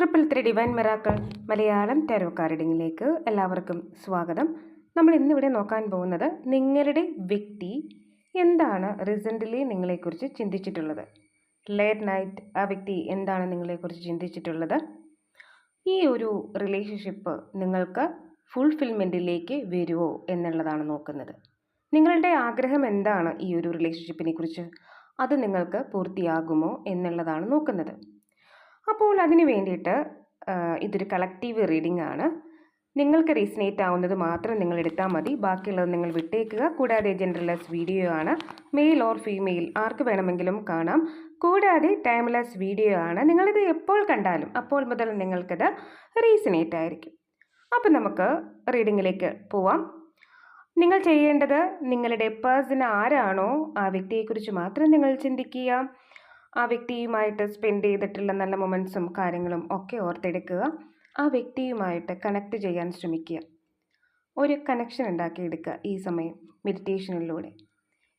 Triple three divine miracles Malayalam tarot കാർഡിങ്ങിലേക്ക് എല്ലാവർക്കും സ്വാഗതം. നമ്മൾ ഇന്നിവിടെ നോക്കാൻ പോകുന്നത് നിങ്ങളുടെ വ്യക്തി എന്താണ് റീസെന്റ്ലി നിങ്ങളെക്കുറിച്ച് ചിന്തിച്ചിട്ടുള്ളത്? ലേറ്റ് നൈറ്റ് ആ വ്യക്തി എന്താണ് നിങ്ങളെക്കുറിച്ച് ചിന്തിച്ചിട്ടുള്ളത്? ഈ ഒരു റിലേഷൻഷിപ്പ് നിങ്ങൾക്ക് ഫുൾഫിൽമെന്റിലേക്ക് വരുമോ എന്നുള്ളതാണ് നോക്കുന്നത്. നിങ്ങളുടെ ആഗ്രഹം എന്താണ് ഈ ഒരു റിലേഷൻഷിപ്പിനെ കുറിച്ച്? അത് നിങ്ങൾക്ക് പൂർത്തിയാകുമോ എന്നുള്ളതാണ് നോക്കുന്നത്. അപ്പോൾ അതിന് വേണ്ടിയിട്ട് ഇതൊരു കളക്റ്റീവ് റീഡിംഗ് ആണ്. നിങ്ങൾക്ക് റീസണേറ്റ് ആവുന്നത് മാത്രം നിങ്ങൾ എടുത്താൽ മതി. ബാക്കിയുള്ളത് നിങ്ങൾ വിട്ടേക്കുക. കൂടാതെ ജെൻഡർലെസ് വീഡിയോ ആണ്. മെയിൽ ഓർ ഫീമെയിൽ ആർക്ക് വേണമെങ്കിലും കാണാം. കൂടാതെ ടൈംലെസ് വീഡിയോ ആണ്. നിങ്ങളിത് എപ്പോൾ കണ്ടാലും അപ്പോൾ മുതൽ നിങ്ങൾക്കത് റീസണേറ്റ് ആയിരിക്കും. അപ്പം നമുക്ക് റീഡിങ്ങിലേക്ക് പോവാം. നിങ്ങൾ ചെയ്യേണ്ടത് നിങ്ങളുടെ പേഴ്സൺ ആരാണോ ആ വ്യക്തിയെക്കുറിച്ച് മാത്രം നിങ്ങൾ ചിന്തിക്കുക. ആ വ്യക്തിയുമായിട്ട് സ്പെൻഡ് ചെയ്തിട്ടുള്ള നല്ല മൊമെന്റ്സും കാര്യങ്ങളും ഒക്കെ ഓർത്തെടുക്കുക. ആ വ്യക്തിയുമായിട്ട് കണക്ട് ചെയ്യാൻ ശ്രമിക്കുക. ഒരു കണക്ഷൻ ഉണ്ടാക്കിയെടുക്കുക ഈ സമയം മെഡിറ്റേഷനിലൂടെ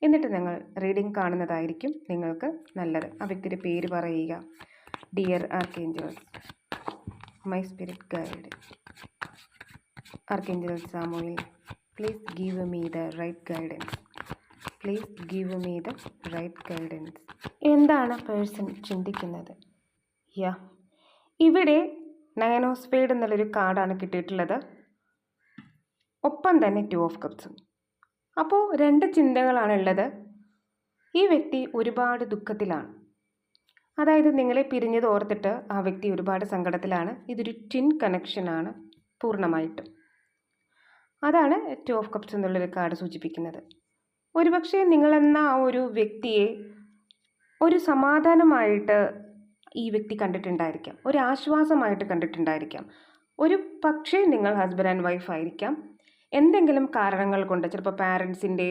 എന്നിട്ട് നിങ്ങൾ റീഡിംഗ് കാണുന്നതായിരിക്കും നിങ്ങൾക്ക് നല്ലത്. ആ വ്യക്തിയുടെ പേര് പറയുക. Dear archangels my spirit guide archangel Samuel please give me the right guidance please give me the right guidance എന്താണ് പേഴ്സൺ ചിന്തിക്കുന്നത്? യാ ഇവിടെ നയൻ ഓഫ് സ്പേഡ് എന്നുള്ളൊരു കാർഡാണ് കിട്ടിയിട്ടുള്ളത്. ഒപ്പം തന്നെ ടു ഓഫ് കപ്സും. അപ്പോൾ രണ്ട് ചിന്തകളാണ് ഉള്ളത്. ഈ വ്യക്തി ഒരുപാട് ദുഃഖത്തിലാണ്. അതായത് നിങ്ങളെ പിരിഞ്ഞത് ഓർത്തിട്ട് ആ വ്യക്തി ഒരുപാട് സങ്കടത്തിലാണ്. ഇതൊരു ടിൻ കണക്ഷനാണ് പൂർണമായിട്ടും. അതാണ് ടു ഓഫ് കപ്സ് എന്നുള്ളൊരു കാർഡ് സൂചിപ്പിക്കുന്നത്. ഒരുപക്ഷെ നിങ്ങളെന്ന ആ ഒരു വ്യക്തിയെ ഒരു സമാധാനമായിട്ട് ഈ വ്യക്തി കണ്ടിട്ടുണ്ടായിരിക്കാം. ഒരു ആശ്വാസമായിട്ട് കണ്ടിട്ടുണ്ടായിരിക്കാം. ഒരു പക്ഷേ നിങ്ങൾ ഹസ്ബൻഡ് ആൻഡ് വൈഫ് ആയിരിക്കാം. എന്തെങ്കിലും കാരണങ്ങൾ കൊണ്ട് ചിലപ്പോൾ പാരൻസിന്റെ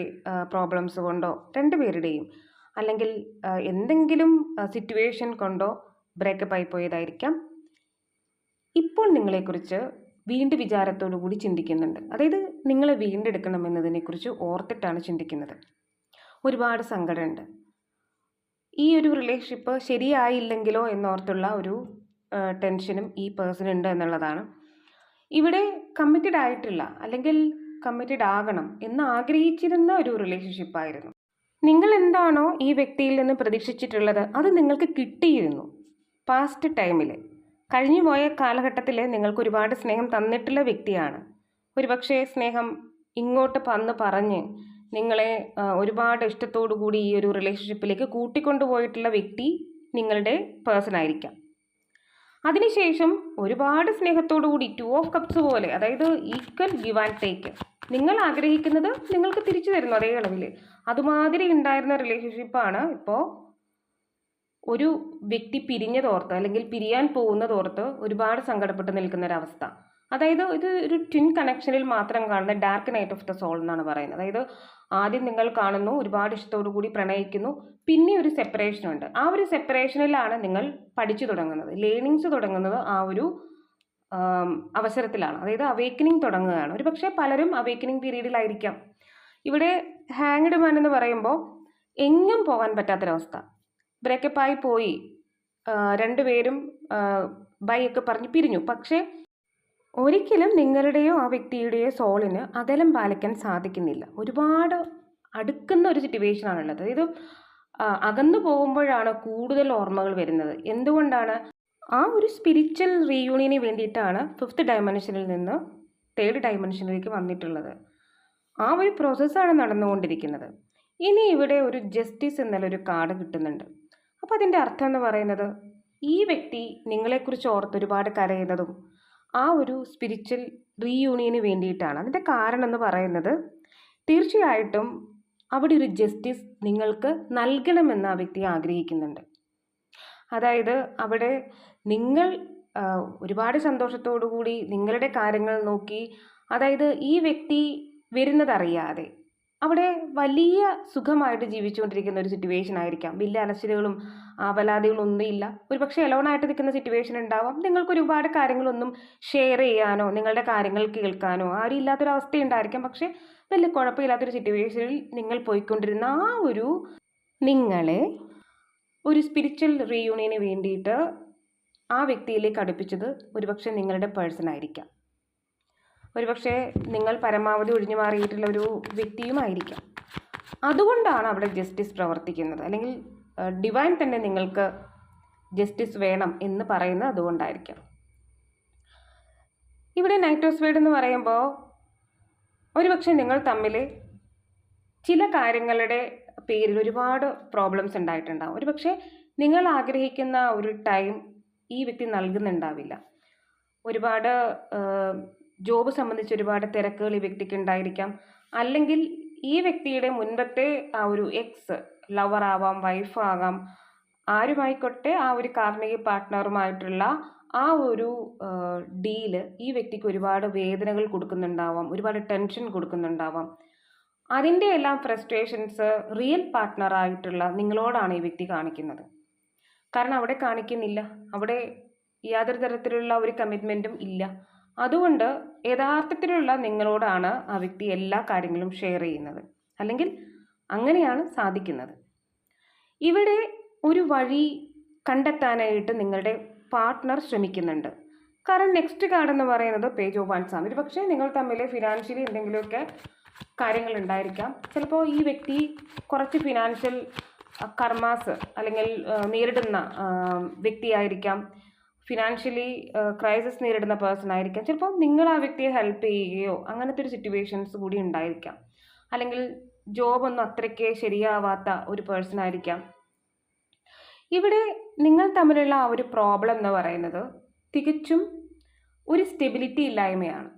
പ്രോബ്ലംസ് കൊണ്ടോ രണ്ടുപേരുടെയും അല്ലെങ്കിൽ എന്തെങ്കിലും സിറ്റുവേഷൻ കൊണ്ടോ ബ്രേക്കപ്പ് ആയി പോയതായിരിക്കാം. ഇപ്പോൾ നിങ്ങളെക്കുറിച്ച് വീണ്ടും വിചാരത്തോടു കൂടി ചിന്തിക്കുന്നുണ്ട്. അതായത് നിങ്ങളെ വീണ്ടെടുക്കണം എന്നതിനെക്കുറിച്ച് ഓർത്തിട്ടാണ് ചിന്തിക്കുന്നത്. ഒരുപാട് സങ്കടമുണ്ട്. ഈ ഒരു റിലേഷൻഷിപ്പ് ശരിയായില്ലെങ്കിലോ എന്നോർത്തുള്ള ഒരു ടെൻഷനും ഈ പേഴ്സൺ ഉണ്ട് എന്നുള്ളതാണ്. ഇവിടെ കമ്മിറ്റഡ് ആയിട്ടില്ല അല്ലെങ്കിൽ കമ്മിറ്റഡ് ആകണം എന്ന് ആഗ്രഹിച്ചിരുന്ന ഒരു റിലേഷൻഷിപ്പായിരുന്നു നിങ്ങൾ എന്താണോ ഈ വ്യക്തിയിൽ നിന്ന് പ്രതീക്ഷിച്ചിട്ടുള്ളത് അത് നിങ്ങൾക്ക് കിട്ടിയിരുന്നു. പാസ്റ്റ് ടൈമിൽ കഴിഞ്ഞു പോയ കാലഘട്ടത്തിൽ നിങ്ങൾക്ക് ഒരുപാട് സ്നേഹം തന്നിട്ടുള്ള വ്യക്തിയാണ്. ഒരുപക്ഷെ സ്നേഹം ഇങ്ങോട്ട് വന്ന് പറഞ്ഞ് നിങ്ങളെ ഒരുപാട് ഇഷ്ടത്തോടു കൂടി ഈ ഒരു റിലേഷൻഷിപ്പിലേക്ക് കൂട്ടിക്കൊണ്ടുപോയിട്ടുള്ള വ്യക്തി നിങ്ങളുടെ പേഴ്സൺ ആയിരിക്കാം. അതിനുശേഷം ഒരുപാട് സ്നേഹത്തോടു കൂടി ടു ഓഫ് കപ്സ് പോലെ അതായത് ഈക്വൽ ഗിവ് ആൻഡ് ടേക്ക് നിങ്ങൾ ആഗ്രഹിക്കുന്നത് നിങ്ങൾക്ക് തിരിച്ചു തരുന്നു അതേ അളവിൽ അതുമാതിരി ഉണ്ടായിരുന്ന റിലേഷൻഷിപ്പാണ് ഇപ്പോൾ ഒരു വ്യക്തി പിരിഞ്ഞതോർത്ത് അല്ലെങ്കിൽ പിരിയാൻ പോകുന്നതോർത്ത് ഒരുപാട് സങ്കടപ്പെട്ട് നിൽക്കുന്ന ഒരവസ്ഥ അതായത് ഇത് ഒരു ട്വിൻ കണക്ഷനിൽ മാത്രം കാണുന്ന dark night of the soul എന്നാണ് പറയുന്നത്. അതായത് ആദ്യം നിങ്ങൾ കാണുന്നു ഒരുപാട് ഇഷ്ടത്തോടു കൂടി പ്രണയിക്കുന്നു പിന്നെ ഒരു സെപ്പറേഷൻ ഉണ്ട്. ആ ഒരു സെപ്പറേഷനിലാണ് നിങ്ങൾ പഠിച്ചു തുടങ്ങുന്നത്. ലേണിങ്സ് തുടങ്ങുന്നത് ആ ഒരു അവസരത്തിലാണ്. അതായത് അവേക്കനിങ് തുടങ്ങുകയാണ്. ഒരു പക്ഷേ പലരും അവേക്കനിങ് പീരീഡിലായിരിക്കാം ഇവിടെ ഹാങ്ഡ് മാൻ എന്ന് പറയുമ്പോൾ എങ്ങും പോകാൻ പറ്റാത്തൊരവസ്ഥ. ബ്രേക്കപ്പായി പോയി. ആ, രണ്ടുപേരും ബൈ ഒക്കെ പറഞ്ഞ് പിരിഞ്ഞു. പക്ഷേ ഒരിക്കലും നിങ്ങളുടെയോ ആ വ്യക്തിയുടെയോ സോളിന് അകലം പാലിക്കാൻ സാധിക്കുന്നില്ല. ഒരുപാട് അടുക്കുന്ന ഒരു സിറ്റുവേഷനാണുള്ളത്. ആ, അകന്നു പോകുമ്പോഴാണ് കൂടുതൽ ഓർമ്മകൾ വരുന്നത്. എന്തുകൊണ്ടാണ്? ആ ഒരു സ്പിരിച്വൽ റീയൂണിയന് വേണ്ടിയിട്ടാണ് ഫിഫ്ത്ത് ഡയമെൻഷനിൽ നിന്ന് തേർഡ് ഡയമെൻഷനിലേക്ക് വന്നിട്ടുള്ളത്. ആ ഒരു പ്രോസസ്സാണ് നടന്നുകൊണ്ടിരിക്കുന്നത്. ഇനി ഇവിടെ ഒരു ജസ്റ്റിസ് എന്നുള്ളൊരു കാർഡ് കിട്ടുന്നുണ്ട്. അപ്പോൾ അതിന്റെ അർത്ഥം എന്ന് പറയുന്നത് ഈ വ്യക്തി നിങ്ങളെക്കുറിച്ച് ഓർത്ത് ഒരുപാട് കരയുന്നതും ആ ഒരു സ്പിരിച്വൽ റീയൂണിയന് വേണ്ടിയിട്ടാണ്. അതിന്റെ കാരണം എന്ന് പറയുന്നത് തീർച്ചയായിട്ടും അവിടെ ഒരു ജസ്റ്റിസ് നിങ്ങൾക്ക് നൽകണമെന്ന് ആ വ്യക്തി ആഗ്രഹിക്കുന്നുണ്ട്. അതായത് അവിടെ നിങ്ങൾ ഒരുപാട് സന്തോഷത്തോടു കൂടി നിങ്ങളുടെ കാര്യങ്ങൾ നോക്കി അതായത് ഈ വ്യക്തി വരുന്നതറിയാതെ അവിടെ വലിയ സുഖമായിട്ട് ജീവിച്ചുകൊണ്ടിരിക്കുന്ന ഒരു സിറ്റുവേഷൻ ആയിരിക്കാം. വലിയ അലച്ചിലുകളും ആവലാതികളും ഒന്നുമില്ല. ഒരുപക്ഷെ എലോണായിട്ട് നിൽക്കുന്ന സിറ്റുവേഷൻ ഉണ്ടാവാം. നിങ്ങൾക്ക് ഒരുപാട് കാര്യങ്ങളൊന്നും ഷെയർ ചെയ്യാനോ നിങ്ങളുടെ കാര്യങ്ങൾ കേൾക്കാനോ ആരും ഇല്ലാത്തൊരവസ്ഥ ഉണ്ടായിരിക്കാം പക്ഷേ വലിയ കുഴപ്പമില്ലാത്തൊരു സിറ്റുവേഷനിൽ നിങ്ങൾ പോയിക്കൊണ്ടിരുന്ന ആ ഒരു നിങ്ങളെ ഒരു സ്പിരിച്വൽ റീയൂണിയന് വേണ്ടിയിട്ട് ആ വ്യക്തിയിലേക്ക് അടുപ്പിച്ചത് ഒരുപക്ഷെ നിങ്ങളുടെ പേഴ്സൺ ആയിരിക്കാം. ഒരുപക്ഷെ നിങ്ങൾ പരമാവധി ഒഴിഞ്ഞു മാറിയിട്ടുള്ള ഒരു വ്യക്തിയുമായിരിക്കാം. അതുകൊണ്ടാണ് അവിടെ ജസ്റ്റിസ് പ്രവർത്തിക്കുന്നത്. അല്ലെങ്കിൽ ഡിവൈൻ തന്നെ നിങ്ങൾക്ക് ജസ്റ്റിസ് വേണം എന്ന് പറയുന്നത് അതുകൊണ്ടായിരിക്കാം. ഇവിടെ നൈറ്റോസ്വേഡ് എന്ന് പറയുമ്പോൾ ഒരുപക്ഷെ നിങ്ങൾ തമ്മിൽ ചില കാര്യങ്ങളുടെ പേരിൽ ഒരുപാട് പ്രോബ്ലംസ് ഉണ്ടായിട്ടുണ്ടാകും ഒരുപക്ഷെ നിങ്ങൾ ആഗ്രഹിക്കുന്ന ഒരു ടൈം ഈ വ്യക്തി നൽകുന്നുണ്ടാവില്ല. ഒരുപാട് ജോബ് സംബന്ധിച്ച് ഒരുപാട് തിരക്കുകൾ ഈ വ്യക്തിക്ക് ഉണ്ടായിരിക്കാം. അല്ലെങ്കിൽ ഈ വ്യക്തിയുടെ മുൻപത്തെ ആ ഒരു എക്സ് ലവർ ആവാം വൈഫ് ആകാം ആരുമായിക്കോട്ടെ ആ ഒരു കാർമിക പാർട്ട്ണറുമായിട്ടുള്ള ആ ഒരു ഡീൽ ഈ വ്യക്തിക്ക് ഒരുപാട് വേദനകൾ കൊടുക്കുന്നുണ്ടാവാം ഒരുപാട് ടെൻഷൻ കൊടുക്കുന്നുണ്ടാവാം. അതിന്റെ എല്ലാം ഫ്രസ്ട്രേഷൻസ് റിയൽ പാർട്ട്ണറായിട്ടുള്ള നിങ്ങളോടാണ് ഈ വ്യക്തി കാണിക്കുന്നത്. കാരണം അവിടെ കാണിക്കുന്നില്ല. അവിടെ യാതൊരു തരത്തിലുള്ള ഒരു കമ്മിറ്റ്മെന്റും ഇല്ല. അതുകൊണ്ട് യഥാർത്ഥത്തിലുള്ള നിങ്ങളോടാണ് ആ വ്യക്തി എല്ലാ കാര്യങ്ങളും ഷെയർ ചെയ്യുന്നത്. അല്ലെങ്കിൽ അങ്ങനെയാണ് സാധിക്കുന്നത്. ഇവിടെ ഒരു വഴി കണ്ടെത്താനായിട്ട് നിങ്ങളുടെ പാർട്ട്ണർ ശ്രമിക്കുന്നുണ്ട്. കാരണം നെക്സ്റ്റ് കാർഡ് എന്ന് പറയുന്നത് പേജ് ഓഫ് വൺസ് ആണ്. പക്ഷേ നിങ്ങൾ തമ്മിൽ ഫിനാൻഷ്യലി എന്തെങ്കിലുമൊക്കെ കാര്യങ്ങൾ ഉണ്ടായിരിക്കാം. ചിലപ്പോൾ ഈ വ്യക്തി കുറച്ച് ഫിനാൻഷ്യൽ കർമാസ് അല്ലെങ്കിൽ നേരിടുന്ന വ്യക്തിയായിരിക്കാം. ഫിനാൻഷ്യലി ക്രൈസിസ് നേരിടുന്ന പേഴ്സൺ ആയിരിക്കാം. ചിലപ്പോൾ നിങ്ങൾ ആ വ്യക്തിയെ ഹെൽപ്പ് ചെയ്യുകയോ അങ്ങനത്തെ ഒരു സിറ്റുവേഷൻസ് കൂടി ഉണ്ടായിരിക്കാം. അല്ലെങ്കിൽ ജോബ് ഒന്നും അത്രയ്ക്ക് ശരിയാവാത്ത ഒരു പേഴ്സൺ ആയിരിക്കാം. ഇവിടെ നിങ്ങൾ തമ്മിലുള്ള ആ ഒരു പ്രോബ്ലം എന്ന് പറയുന്നത് തികച്ചും ഒരു സ്റ്റെബിലിറ്റി ഇല്ലായ്മയാണ്.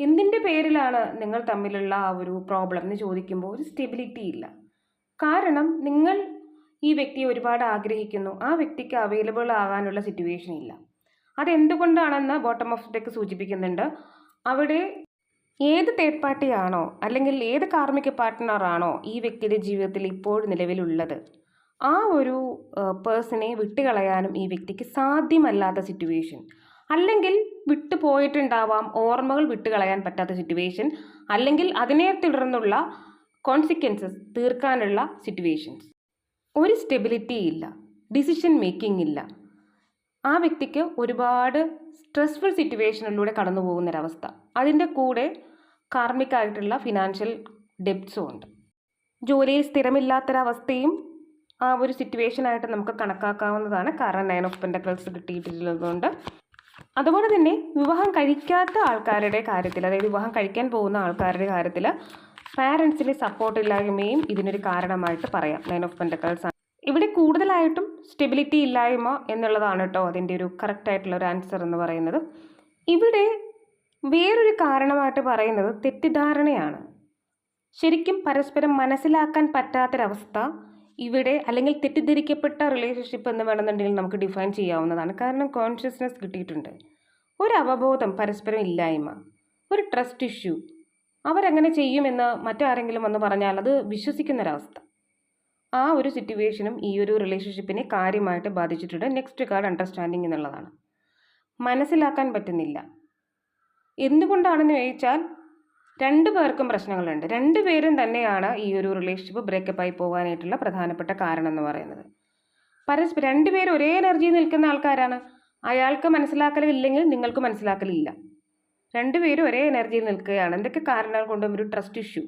എന്തിന്റെ പേരിലാണ് നിങ്ങൾ തമ്മിലുള്ള ആ ഒരു പ്രോബ്ലം എന്ന് ചോദിക്കുമ്പോൾ ഒരു സ്റ്റെബിലിറ്റി ഇല്ല. കാരണം നിങ്ങൾ ഈ വ്യക്തിയെ ഒരുപാട് ആഗ്രഹിക്കുന്നു. ആ വ്യക്തിക്ക് അവൈലബിൾ ആകാനുള്ള സിറ്റുവേഷൻ ഇല്ല. അതെന്തുകൊണ്ടാണെന്ന് ബോട്ടം ഓഫ് ഡെക്ക് സൂചിപ്പിക്കുന്നുണ്ട്. അവിടെ ഏത് തേർഡ് പാർട്ടിയാണോ അല്ലെങ്കിൽ ഏത് കാർമിക പാർട്ട്ണറാണോ ഈ വ്യക്തിയുടെ ജീവിതത്തിൽ ഇപ്പോൾ നിലവിലുള്ളത് ആ ഒരു പേഴ്സണെ വിട്ടുകളയാനും ഈ വ്യക്തിക്ക് സാധ്യമല്ലാത്ത സിറ്റുവേഷൻ അല്ലെങ്കിൽ വിട്ടു പോയിട്ടുണ്ടാവാം ഓർമ്മകൾ വിട്ടുകളയാൻ പറ്റാത്ത സിറ്റുവേഷൻ അല്ലെങ്കിൽ അതിനെ തുടർന്നുള്ള കോൺസിക്വൻസസ് തീർക്കാനുള്ള സിറ്റുവേഷൻസ് ഒരു സ്റ്റെബിലിറ്റി ഇല്ല ഡിസിഷൻ മേക്കിംഗ് ഇല്ല. ആ വ്യക്തിക്ക് ഒരുപാട് സ്ട്രെസ്ഫുൾ സിറ്റുവേഷനിലൂടെ കടന്നു പോകുന്നൊരവസ്ഥ. അതിന്റെ കൂടെ കാർമികമായിട്ടുള്ള ഫിനാൻഷ്യൽ ഡെപ്റ്റ്സും ഉണ്ട്. ജോലിയിൽ സ്ഥിരമില്ലാത്തൊരവസ്ഥയും ആ ഒരു സിറ്റുവേഷനായിട്ട് നമുക്ക് കണക്കാക്കാവുന്നതാണ് കാരണം നയൻ ഓഫ് പെൻഡക്കിൾസ് കിട്ടിയിട്ടുള്ളതുകൊണ്ട്. അതുപോലെ തന്നെ വിവാഹം കഴിക്കാത്ത ആൾക്കാരുടെ കാര്യത്തിൽ അതായത് വിവാഹം കഴിക്കാൻ പോകുന്ന ആൾക്കാരുടെ കാര്യത്തിൽ പാരൻസിന്റെ സപ്പോർട്ട് ഇല്ലായ്മയും ഇതിനൊരു കാരണമായിട്ട് പറയാം. നയൻ ഓഫ് പെൻഡക്കിൾസ് ഇവിടെ കൂടുതലായിട്ടും സ്റ്റെബിലിറ്റി ഇല്ലായ്മ എന്നുള്ളതാണ് കേട്ടോ അതിന്റെ ഒരു കറക്റ്റായിട്ടുള്ള ഒരു ആൻസർ എന്ന് പറയുന്നത്. ഇവിടെ വേറൊരു കാരണമായിട്ട് പറയുന്നത് തെറ്റിദ്ധാരണയാണ്. ശരിക്കും പരസ്പരം മനസ്സിലാക്കാൻ പറ്റാത്തൊരവസ്ഥ ഇവിടെ അല്ലെങ്കിൽ തെറ്റിദ്ധരിക്കപ്പെട്ട റിലേഷൻഷിപ്പ് എന്ന് വേണമെന്നുണ്ടെങ്കിൽ നമുക്ക് ഡിഫൈൻ ചെയ്യാവുന്നതാണ്. കാരണം കോൺഷ്യസ്നെസ് കിട്ടിയിട്ടുണ്ട്. ഒരു അവബോധം പരസ്പരം ഇല്ലായ്മ. ഒരു ട്രസ്റ്റ് ഇഷ്യൂ അവരങ്ങനെ ചെയ്യുമെന്ന് മറ്റാരെങ്കിലും വന്ന് പറഞ്ഞാൽ അത് വിശ്വസിക്കുന്നൊരവസ്ഥ. ആ ഒരു സിറ്റുവേഷനും ഈ ഒരു റിലേഷൻഷിപ്പിനെ കാര്യമായിട്ട് ബാധിച്ചിട്ടുണ്ട്. നെക്സ്റ്റ് കാർഡ് അണ്ടർസ്റ്റാൻഡിങ് എന്നുള്ളതാണ്. മനസ്സിലാക്കാൻ പറ്റുന്നില്ല. എന്തുകൊണ്ടാണെന്ന് ചോദിച്ചാൽ രണ്ടു പേർക്കും പ്രശ്നങ്ങളുണ്ട്. രണ്ടു പേരും തന്നെയാണ് ഈ ഒരു റിലേഷൻഷിപ്പ് ബ്രേക്കപ്പ് ആയി പോകാനായിട്ടുള്ള പ്രധാനപ്പെട്ട കാരണം എന്ന് പറയുന്നത്. പരസ്പരം രണ്ടുപേരും ഒരേ എനർജി നിൽക്കുന്ന ആൾക്കാരാണ്. അയാൾക്ക് മനസ്സിലാക്കലില്ലെങ്കിൽ നിങ്ങൾക്ക് മനസ്സിലാക്കലില്ല. രണ്ടുപേരും ഒരേ എനർജിയിൽ നിൽക്കുകയാണ്. എന്തൊക്കെ കാരണങ്ങൾ കൊണ്ടും ഒരു ട്രസ്റ്റ് ഇഷ്യൂ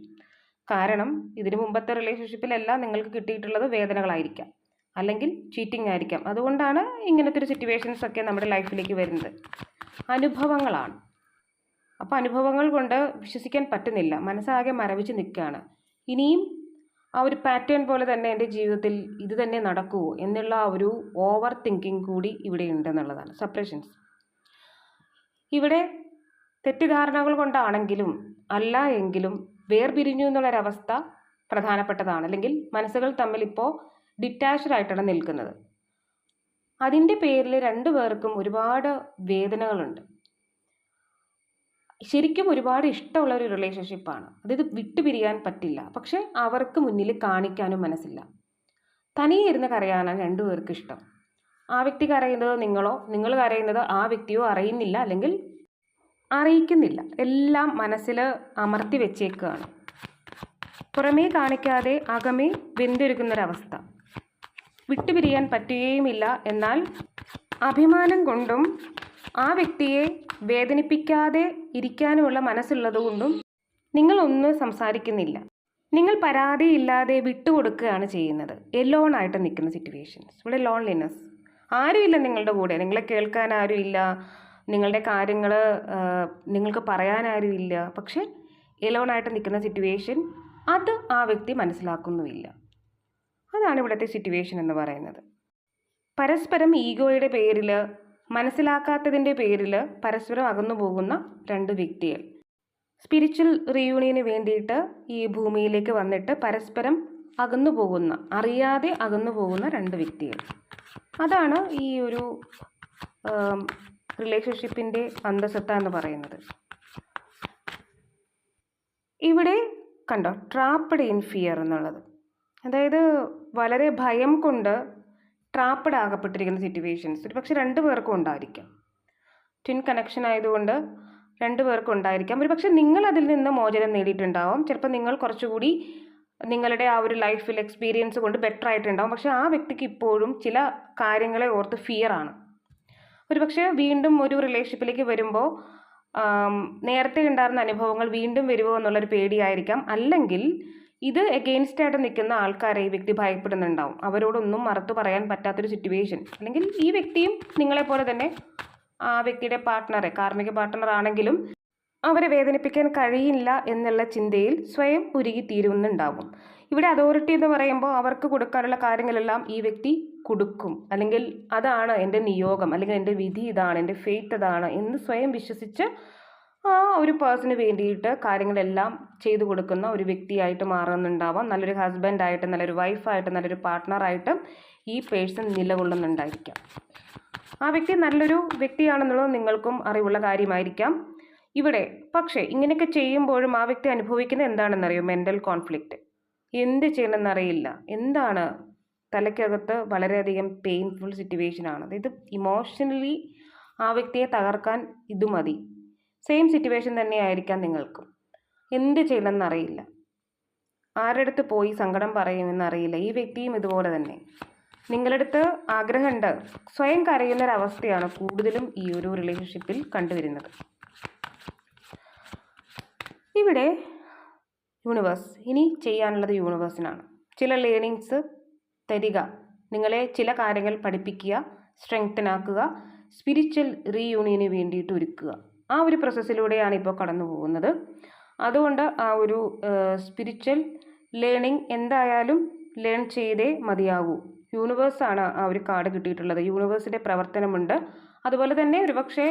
കാരണം ഇതിനു മുമ്പത്തെ റിലേഷൻഷിപ്പിലെല്ലാം നിങ്ങൾക്ക് കിട്ടിയിട്ടുള്ളത് വേദനകളായിരിക്കാം. അല്ലെങ്കിൽ ചീറ്റിംഗ് ആയിരിക്കാം. അതുകൊണ്ടാണ് ഇങ്ങനത്തെ ഒരു സിറ്റുവേഷൻസ് ഒക്കെ നമ്മുടെ ലൈഫിലേക്ക് വരുന്നത്. അനുഭവങ്ങളാണ്. അപ്പോൾ അനുഭവങ്ങൾ കൊണ്ട് വിശ്വസിക്കാൻ പറ്റുന്നില്ല. മനസ്സാകെ മരവിച്ച് നിൽക്കുകയാണ്. ഇനിയും ആ ഒരു പാറ്റേൺ പോലെ തന്നെ എന്റെ ജീവിതത്തിൽ ഇത് തന്നെ നടക്കുമോ എന്നുള്ള ആ ഒരു ഓവർ തിങ്കിങ് കൂടി ഇവിടെ ഉണ്ടെന്നുള്ളതാണ്. സപ്രഷൻസ് ഇവിടെ തെറ്റിദ്ധാരണകൾ കൊണ്ടാണെങ്കിലും അല്ല എങ്കിലും വേർപിരിഞ്ഞു എന്നുള്ളൊരവസ്ഥ പ്രധാനപ്പെട്ടതാണ്. അല്ലെങ്കിൽ മനസ്സുകൾ തമ്മിൽ ഇപ്പോൾ ഡിറ്റാച്ച്ഡ് ആയിട്ടാണ് നിൽക്കുന്നത്. അതിന്റെ പേരിൽ രണ്ടു പേർക്കും ഒരുപാട് വേദനകളുണ്ട്. ശരിക്കും ഒരുപാട് ഇഷ്ടമുള്ള ഒരു റിലേഷൻഷിപ്പാണ് അതായത് വിട്ടുപിരിയാൻ പറ്റില്ല. പക്ഷെ അവർക്ക് മുന്നിൽ കാണിക്കാനും മനസ്സില്ല. തനിയെ ഇരുന്ന് കരയാനാണ് രണ്ടു പേർക്ക് ഇഷ്ടം ആ വ്യക്തി കരയുന്നത് നിങ്ങളോ നിങ്ങൾ കരയുന്നത് ആ വ്യക്തിയോ അറിയുന്നില്ല. അല്ലെങ്കിൽ അറിയിക്കുന്നില്ല. എല്ലാം മനസ്സിൽ അമർത്തി വെച്ചേക്കുകയാണ് പുറമേ കാണിക്കാതെ അകമേ വെന്തൊരുക്കുന്നൊരവസ്ഥ വിട്ടുപിരിയാൻ പറ്റുകയുമില്ല എന്നാൽ അഭിമാനം കൊണ്ടും ആ വ്യക്തിയെ വേദനിപ്പിക്കാതെ ഇരിക്കാനുമുള്ള മനസ്സുള്ളതുകൊണ്ടും നിങ്ങളൊന്നും സംസാരിക്കുന്നില്ല. നിങ്ങൾ പരാതിയില്ലാതെ വിട്ടുകൊടുക്കുകയാണ് ചെയ്യുന്നത്. എലോൺ ആയിട്ട് നിൽക്കുന്ന സിറ്റുവേഷൻസ്. ഇവിടെ ലോൺലിനെസ് ആരുമില്ല നിങ്ങളുടെ കൂടെ. നിങ്ങളെ കേൾക്കാൻ ആരുമില്ല. നിങ്ങളുടെ കാര്യങ്ങൾ നിങ്ങൾക്ക് പറയാനാരുമില്ല. പക്ഷേ എലോണായിട്ട് നിൽക്കുന്ന സിറ്റുവേഷൻ അത് ആ വ്യക്തി മനസ്സിലാക്കുന്നുമില്ല. അതാണ് ഇവിടുത്തെ സിറ്റുവേഷൻ എന്ന് പറയുന്നത്. പരസ്പരം ഈഗോയുടെ പേരിൽ മനസ്സിലാക്കാത്തതിന്റെ പേരിൽ പരസ്പരം അകന്നു പോകുന്ന രണ്ട് വ്യക്തികൾ. സ്പിരിച്വൽ റീയൂണിയന് വേണ്ടിയിട്ട് ഈ ഭൂമിയിലേക്ക് വന്നിട്ട് പരസ്പരം അകന്നു പോകുന്ന അറിയാതെ അകന്നു പോകുന്ന രണ്ട് വ്യക്തികൾ. അതാണ് ഈ ഒരു റിലേഷൻഷിപ്പിന്റെ അന്തസത്ത എന്ന് പറയുന്നത്. ഇവിടെ കണ്ടോ ട്രാപ്പഡ് ഇൻ ഫിയർ എന്നുള്ളത്. അതായത് വളരെ ഭയം കൊണ്ട് ട്രാപ്പഡ് ആകപ്പെട്ടിരിക്കുന്ന സിറ്റുവേഷൻസ് ഒരു പക്ഷെ രണ്ട് പേർക്കും ഉണ്ടായിരിക്കാം. ട്വിൻ കണക്ഷൻ ആയതുകൊണ്ട് രണ്ട് പേർക്കും ഉണ്ടായിരിക്കാം. ഒരു പക്ഷെ നിങ്ങൾ അതിൽ നിന്ന് മോചനം നേടിയിട്ടുണ്ടാവും. ചിലപ്പോൾ നിങ്ങൾ കുറച്ചുകൂടി നിങ്ങളുടെ ആ ഒരു ലൈഫിൽ എക്സ്പീരിയൻസ് കൊണ്ട് ബെറ്റർ ആയിട്ടുണ്ടാവും. പക്ഷേ ആ വ്യക്തിക്ക് ഇപ്പോഴും ചില കാര്യങ്ങളെ ഓർത്ത് ഫിയർ ആണ്. ഒരു പക്ഷേ വീണ്ടും ഒരു റിലേഷൻഷിപ്പിലേക്ക് വരുമ്പോൾ നേരത്തെ ഉണ്ടായിരുന്ന അനുഭവങ്ങൾ വീണ്ടും വരുമോ എന്നുള്ളൊരു പേടിയായിരിക്കാം. അല്ലെങ്കിൽ ഇത് എഗെയിൻസ്റ്റ് ആയിട്ട് നിൽക്കുന്ന ആൾക്കാരെ ഈ വ്യക്തി ഭയപ്പെടുന്നുണ്ടാവും. അവരോടൊന്നും മറുത്തു പറയാൻ പറ്റാത്തൊരു സിറ്റുവേഷൻ അല്ലെങ്കിൽ ഈ വ്യക്തിയും നിങ്ങളെപ്പോലെ തന്നെ ആ വ്യക്തിയുടെ പാർട്ട്ണറെ കാർമ്മിക പാർട്ട്ണർ ആണെങ്കിലും അവരെ വേദനിപ്പിക്കാൻ കഴിയില്ല എന്നുള്ള ചിന്തയിൽ സ്വയം ഉരുകിത്തീരുന്നുണ്ടാവും. ഇവിടെ അതോറിറ്റി എന്ന് പറയുമ്പോൾ അവർക്ക് കൊടുക്കാനുള്ള കാര്യങ്ങളെല്ലാം ഈ വ്യക്തി കൊടുക്കും. അല്ലെങ്കിൽ അതാണ് എന്റെ നിയോഗം അല്ലെങ്കിൽ എന്റെ വിധി ഇതാണ് എന്റെ ഫെയ്ത്ത് അതാണ് എന്ന് സ്വയം വിശ്വസിച്ച് ആ ഒരു പേഴ്സണിന് വേണ്ടിയിട്ട് കാര്യങ്ങളെല്ലാം ചെയ്തു കൊടുക്കുന്ന ഒരു വ്യക്തിയായിട്ട് മാറുന്നുണ്ടാവാം. നല്ലൊരു ഹസ്ബൻഡായിട്ട് നല്ലൊരു വൈഫായിട്ട് നല്ലൊരു പാർട്ട്ണറായിട്ട് ഈ പേഴ്സൺ നിലകൊള്ളുന്നുണ്ടായിരിക്കാം. ആ വ്യക്തി നല്ലൊരു വ്യക്തിയാണെന്നുള്ളത് നിങ്ങൾക്കും അറിവുള്ള കാര്യമായിരിക്കാം. ഇവിടെ പക്ഷേ ഇങ്ങനെയൊക്കെ ചെയ്യുമ്പോഴും ആ വ്യക്തി അനുഭവിക്കുന്നത് എന്താണെന്നറിയോ? മെന്റൽ കോൺഫ്ലിക്റ്റ് എന്ത് ചെയ്യണമെന്നറിയില്ല. എന്താണ് തലയ്ക്കകത്ത് വളരെയധികം പെയിൻഫുൾ സിറ്റുവേഷനാണ് അതായത് ഇമോഷണലി ആ വ്യക്തിയെ തകർക്കാൻ ഇത് മതി. സെയിം സിറ്റുവേഷൻ തന്നെയായിരിക്കാം നിങ്ങൾക്കും. എന്ത് ചെയ്യണമെന്നറിയില്ല. ആരുടെ അടുത്ത് പോയി സങ്കടം പറയുമെന്നറിയില്ല. ഈ വ്യക്തിയും ഇതുപോലെ തന്നെ. നിങ്ങളടുത്ത് ആഗ്രഹമുണ്ട്. സ്വയം കരയുന്നൊരവസ്ഥയാണ് കൂടുതലും ഈ ഒരു റിലേഷൻഷിപ്പിൽ കണ്ടുവരുന്നത്. ഇവിടെ യൂണിവേഴ്സ് ഇനി ചെയ്യാനുള്ളത് യൂണിവേഴ്സിനാണ് ചില ലേണിങ്സ് തരിക. നിങ്ങളെ ചില കാര്യങ്ങൾ പഠിപ്പിക്കുക സ്ട്രെങ്തനാക്കുക സ്പിരിച്വൽ റീയൂണിയന് വേണ്ടിയിട്ട് ഒരുക്കുക. ആ ഒരു പ്രോസസ്സിലൂടെയാണ് ഇപ്പോൾ കടന്നു പോകുന്നത്. അതുകൊണ്ട് ആ ഒരു സ്പിരിച്വൽ ലേണിംഗ് എന്തായാലും ലേൺ ചെയ്തേ മതിയാകൂ യൂണിവേഴ്സാണ് ആ ഒരു കാർഡ് കിട്ടിയിട്ടുള്ളത്. യൂണിവേഴ്സിന്റെ പ്രവർത്തനമുണ്ട്. അതുപോലെ തന്നെ ഒരുപക്ഷെ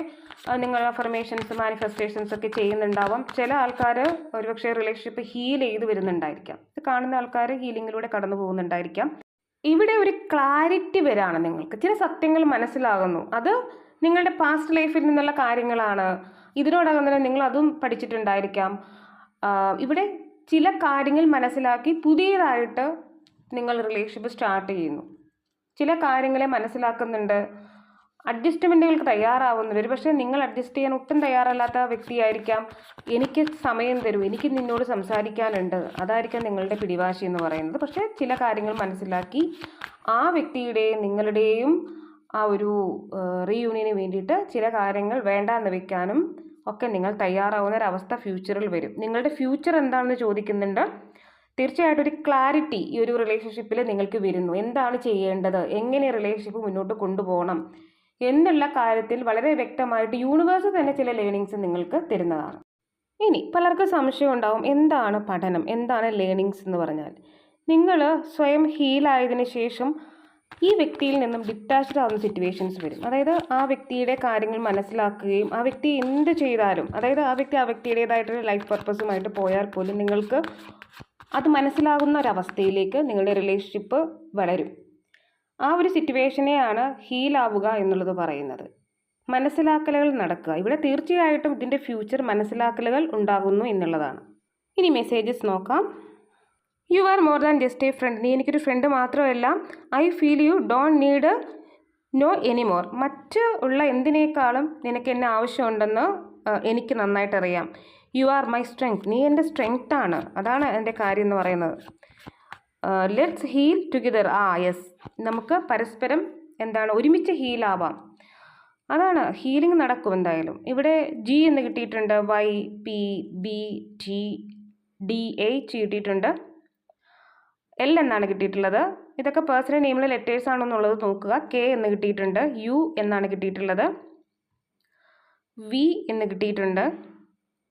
നിങ്ങൾ അഫർമേഷൻസ് മാനിഫെസ്റ്റേഷൻസ് ഒക്കെ ചെയ്യുന്നുണ്ടാവാം. ചില ആൾക്കാർ ഒരുപക്ഷെ റിലേഷൻഷിപ്പ് ഹീൽ ചെയ്ത് വരുന്നുണ്ടായിരിക്കാം. ഇത് കാണുന്ന ആൾക്കാർ ഹീലിങ്ങിലൂടെ കടന്നു പോകുന്നുണ്ടായിരിക്കാം. ഇവിടെ ഒരു ക്ലാരിറ്റി വരാണ് നിങ്ങൾക്ക്. ചില സത്യങ്ങൾ മനസ്സിലാകുന്നു. അത് നിങ്ങളുടെ പാസ്റ്റ് ലൈഫിൽ നിന്നുള്ള കാര്യങ്ങളാണ്. ഇതിനോടകം തന്നെ നിങ്ങൾ അതും പഠിച്ചിട്ടുണ്ടായിരിക്കാം. ഇവിടെ ചില കാര്യങ്ങൾ മനസ്സിലാക്കി പുതിയതായിട്ട് നിങ്ങൾ റിലേഷൻഷിപ്പ് സ്റ്റാർട്ട് ചെയ്യുന്നു. ചില കാര്യങ്ങളെ മനസ്സിലാക്കുന്നുണ്ട്. അഡ്ജസ്റ്റ്മെന്റുകൾക്ക് തയ്യാറാവുന്നവർ പക്ഷേ നിങ്ങൾ അഡ്ജസ്റ്റ് ചെയ്യാൻ ഒട്ടും തയ്യാറല്ലാത്ത വ്യക്തിയായിരിക്കാം. എനിക്ക് സമയം തരൂ. എനിക്ക് നിന്നോട് സംസാരിക്കാനുണ്ട്. അതായിരിക്കാം നിങ്ങളുടെ പിടിവാശി എന്ന് പറയുന്നത്. പക്ഷേ ചില കാര്യങ്ങൾ മനസ്സിലാക്കി ആ വ്യക്തിയുടെയും നിങ്ങളുടെയും ആ ഒരു റീയൂണിയന് വേണ്ടിയിട്ട് ചില കാര്യങ്ങൾ വേണ്ടാന്ന് വെക്കാനും ഒക്കെ നിങ്ങൾ തയ്യാറാവുന്ന ഒരവസ്ഥ ഫ്യൂച്ചറിൽ വരും. നിങ്ങളുടെ ഫ്യൂച്ചർ എന്താണെന്ന് ചോദിക്കുന്നുണ്ട്. തീർച്ചയായിട്ടും ഒരു ക്ലാരിറ്റി ഈ ഒരു റിലേഷൻഷിപ്പിൽ നിങ്ങൾക്ക് വരുന്നു. എന്താണ് ചെയ്യേണ്ടത്? എങ്ങനെ റിലേഷൻഷിപ്പ് മുന്നോട്ട് കൊണ്ടുപോകണം? എന്നുള്ള കാര്യത്തിൽ വളരെ വ്യക്തമായിട്ട് യൂണിവേഴ്സ് തന്നെ ചില ലേണിങ്സ് നിങ്ങൾക്ക് തരുന്നതാണ്. ഇനി പലർക്കും സംശയം ഉണ്ടാവും എന്താണ് പഠനം? എന്താണ് ലേണിങ്സ് എന്ന് പറഞ്ഞാൽ? നിങ്ങൾ സ്വയം ഹീലായതിനു ശേഷം ഈ വ്യക്തിയിൽ നിന്നും ഡിറ്റാച്ച്ഡ് ആവുന്ന സിറ്റുവേഷൻസ് വരും. അതായത് ആ വ്യക്തിയുടെ കാര്യങ്ങൾ മനസ്സിലാക്കുകയും ആ വ്യക്തി എന്ത് ചെയ്താലും അതായത് ആ വ്യക്തി ആ വ്യക്തിയുടേതായിട്ടൊരു ലൈഫ് പർപ്പസുമായിട്ട് പോയാൽ പോലും നിങ്ങൾക്ക് അത് മനസ്സിലാകുന്ന ഒരവസ്ഥയിലേക്ക് നിങ്ങളുടെ റിലേഷൻഷിപ്പ് വളരും. ആ ഒരു സിറ്റുവേഷനെയാണ് ഹീലാവുക എന്നുള്ളത് പറയുന്നത്. മനസ്സിലാക്കലുകൾ നടക്കുക. ഇവിടെ തീർച്ചയായിട്ടും ഇതിന്റെ ഫ്യൂച്ചർ മനസ്സിലാക്കലുകൾ ഉണ്ടാകുന്നു എന്നുള്ളതാണ്. ഇനി മെസ്സേജസ് നോക്കാം. You are more than just a friend നീ എനിക്കൊരു ഫ്രണ്ട് മാത്രമല്ല. I feel you don't need no anymore മറ്റ് ഉള്ള എന്തിനേക്കാളും നിനക്ക് എന്നെ ആവശ്യമുണ്ടെന്ന് എനിക്ക് നന്നായിട്ടറിയാം. യു ആർ മൈ സ്ട്രെങ്ത് നീ എന്റെ സ്ട്രെങ്ത്താണ് അതാണ് എന്റെ കാര്യം എന്ന് പറയുന്നത്. ലെറ്റ്സ് ഹീൽ ടുഗെദർ ആ യെസ് നമുക്ക് പരസ്പരം എന്താണ് ഒരുമിച്ച് ഹീലാവാം അതാണ് ഹീലിംഗ് നടക്കും എന്തായാലും. ഇവിടെ ജി എന്ന് കിട്ടിയിട്ടുണ്ട്. Y P B T D H കിട്ടിയിട്ടുണ്ട്. എൽ എന്നാണ് കിട്ടിയിട്ടുള്ളത്. ഇതൊക്കെ പേഴ്സണൽ നെയിമിലെ ലെറ്റേഴ്സ് ആണോ എന്നുള്ളത് നോക്കുക. കെ എന്ന് കിട്ടിയിട്ടുണ്ട്. യു എന്നാണ് കിട്ടിയിട്ടുള്ളത്. വി എന്ന് കിട്ടിയിട്ടുണ്ട്.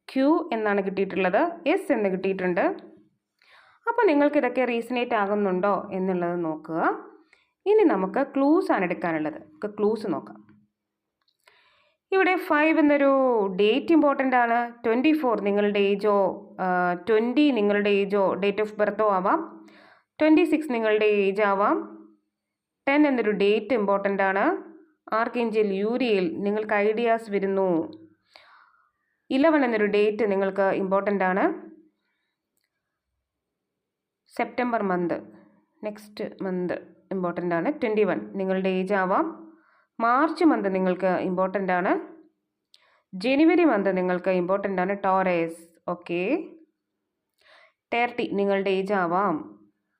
ക്യു എന്നാണ് കിട്ടിയിട്ടുള്ളത്. എസ് എന്ന് കിട്ടിയിട്ടുണ്ട്. അപ്പോൾ നിങ്ങൾക്ക് ഇതൊക്കെ റീസണേറ്റ് ആകുന്നുണ്ടോ എന്നുള്ളത് നോക്കുക. ഇനി നമുക്ക് ക്ലൂസ് ആണ് എടുക്കാനുള്ളത്. നമുക്ക് ക്ലൂസ് നോക്കാം. ഇവിടെ ഫൈവ് എന്നൊരു ഡേറ്റ് ഇമ്പോർട്ടന്റ് ആണ്. ട്വന്റി ഫോർ നിങ്ങളുടെ ഏജോ ട്വന്റി നിങ്ങളുടെ ഏജോ ഡേറ്റ് ഓഫ് ബർത്തോ ആവാം. ട്വന്റി സിക്സ് നിങ്ങളുടെ ഏജ് ആവാം. ടെൻ എന്നൊരു ഡേറ്റ് ഇമ്പോർട്ടന്റ് ആണ്. ആർക്കേഞ്ചൽ യൂരിയയിൽ നിങ്ങൾക്ക് ഐഡിയാസ് വരുന്നു. ഇലവൻ എന്നൊരു ഡേറ്റ് നിങ്ങൾക്ക് ഇമ്പോർട്ടന്റ് ആണ്. September month next month important ആണ്. ട്വന്റി വൺ നിങ്ങളുടെ ഏജ് ആവാം. മാർച്ച് മന്ത് നിങ്ങൾക്ക് ഇമ്പോർട്ടന്റ് ആണ്. ജനുവരി മന്ത് നിങ്ങൾക്ക് ഇമ്പോർട്ടന്റ് ആണ്. ടോറേസ് ഓക്കെ തേർട്ടി നിങ്ങളുടെ ഏജ് ആവാം.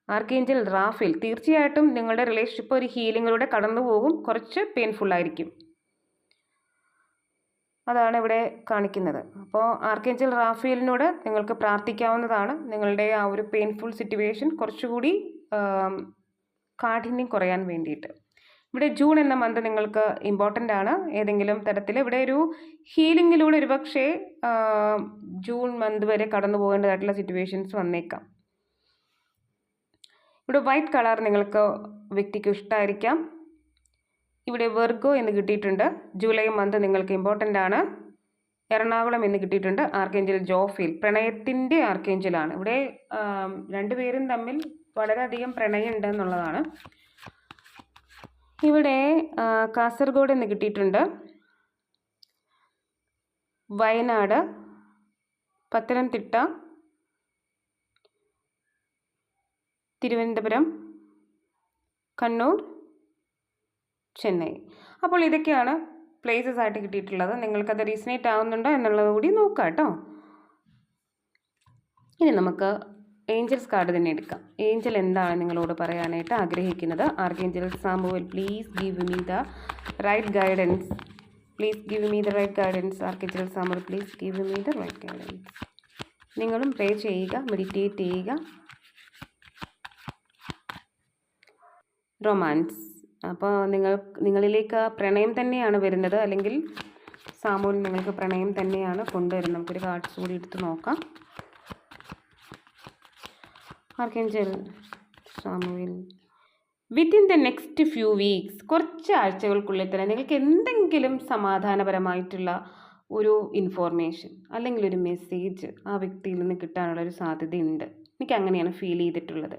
ആർക്കേഞ്ചൽ റാഫിൽ തീർച്ചയായിട്ടും നിങ്ങളുടെ റിലേഷൻഷിപ്പ് ഒരു ഹീലിങ്ങിലൂടെ കടന്നു പോകും കുറച്ച് പെയിൻഫുൾ ആയിരിക്കും. അതാണ് ഇവിടെ കാണിക്കുന്നത്. അപ്പോൾ ആർക്കേഞ്ചൽ റാഫേലിനോട് നിങ്ങൾക്ക് പ്രാർത്ഥിക്കാവുന്നതാണ്. നിങ്ങളുടെ ആ ഒരു പെയിൻഫുൾ സിറ്റുവേഷൻ കുറച്ചുകൂടി കാഠിന്യം കുറയാൻ വേണ്ടിയിട്ട്. ഇവിടെ ജൂൺ എന്ന മന്ത് നിങ്ങൾക്ക് ഇമ്പോർട്ടന്റ് ആണ്. ഏതെങ്കിലും തരത്തിൽ ഇവിടെ ഒരു ഹീലിങ്ങിലൂടെ ഒരു പക്ഷേ ജൂൺ മന്ത് വരെ കടന്നു പോകേണ്ടതായിട്ടുള്ള സിറ്റുവേഷൻസ് വന്നേക്കാം. ഇവിടെ വൈറ്റ് കളർ നിങ്ങൾക്ക് വ്യക്തിക്ക് ഇഷ്ടമായിരിക്കാം ഇവിടെ വെർഗോ എന്ന് കിട്ടിയിട്ടുണ്ട്. ജൂലൈ മന്ത് നിങ്ങൾക്ക് ഇമ്പോർട്ടന്റ് ആണ്. എറണാകുളം എന്ന് കിട്ടിയിട്ടുണ്ട്. ആർക്കേഞ്ചൽ ജോഫിൽ പ്രണയത്തിന്റെ ആർക്കേഞ്ചലാണ് ഇവിടെ രണ്ടുപേരും തമ്മിൽ വളരെയധികം പ്രണയം എന്നുള്ളതാണ് ഇവിടെ കാസർഗോഡ് എന്ന് കിട്ടിയിട്ടുണ്ട്. വയനാട് പത്തനംതിട്ട തിരുവനന്തപുരം കണ്ണൂർ ചെന്നൈ. അപ്പോൾ ഇതൊക്കെയാണ് പ്ലേസസ് ആയിട്ട് കിട്ടിയിട്ടുള്ളത്. നിങ്ങൾക്കത് റീസണേറ്റ് ആവുന്നുണ്ടോ എന്നുള്ളത് കൂടി നോക്കാം കേട്ടോ. ഇനി നമുക്ക് ഏഞ്ചൽസ് കാർഡ് തന്നെ എടുക്കാം. ഏഞ്ചൽ എന്താണ് നിങ്ങളോട് പറയാനായിട്ട് ആഗ്രഹിക്കുന്നത്? Archangel Samuel please give me the right guidance please give me the right guidance archangel Samuel please give me the right guidance നിങ്ങളും പ്രേ ചെയ്യുക മെഡിറ്റേറ്റ് ചെയ്യുക. റൊമാൻസ് അപ്പോൾ നിങ്ങൾ നിങ്ങളിലേക്ക് പ്രണയം തന്നെയാണ് വരുന്നത് അല്ലെങ്കിൽ സാമൂൽ നിങ്ങൾക്ക് പ്രണയം തന്നെയാണ് കൊണ്ടുവരുന്നത്. നമുക്കൊരു കാർഡ്സ് കൂടി എടുത്ത് നോക്കാം. Archangel Samuel within the next few weeks കുറച്ച് ആഴ്ചകൾക്കുള്ളിൽ തന്നെ നിങ്ങൾക്ക് എന്തെങ്കിലും സമാധാനപരമായിട്ടുള്ള ഒരു ഇൻഫോർമേഷൻ അല്ലെങ്കിൽ ഒരു മെസ്സേജ് ആ വ്യക്തിയിൽ നിന്ന് കിട്ടാനുള്ള ഒരു സാധ്യതയുണ്ട്. എനിക്ക് അങ്ങനെയാണ് ഫീൽ ചെയ്തിട്ടുള്ളത്.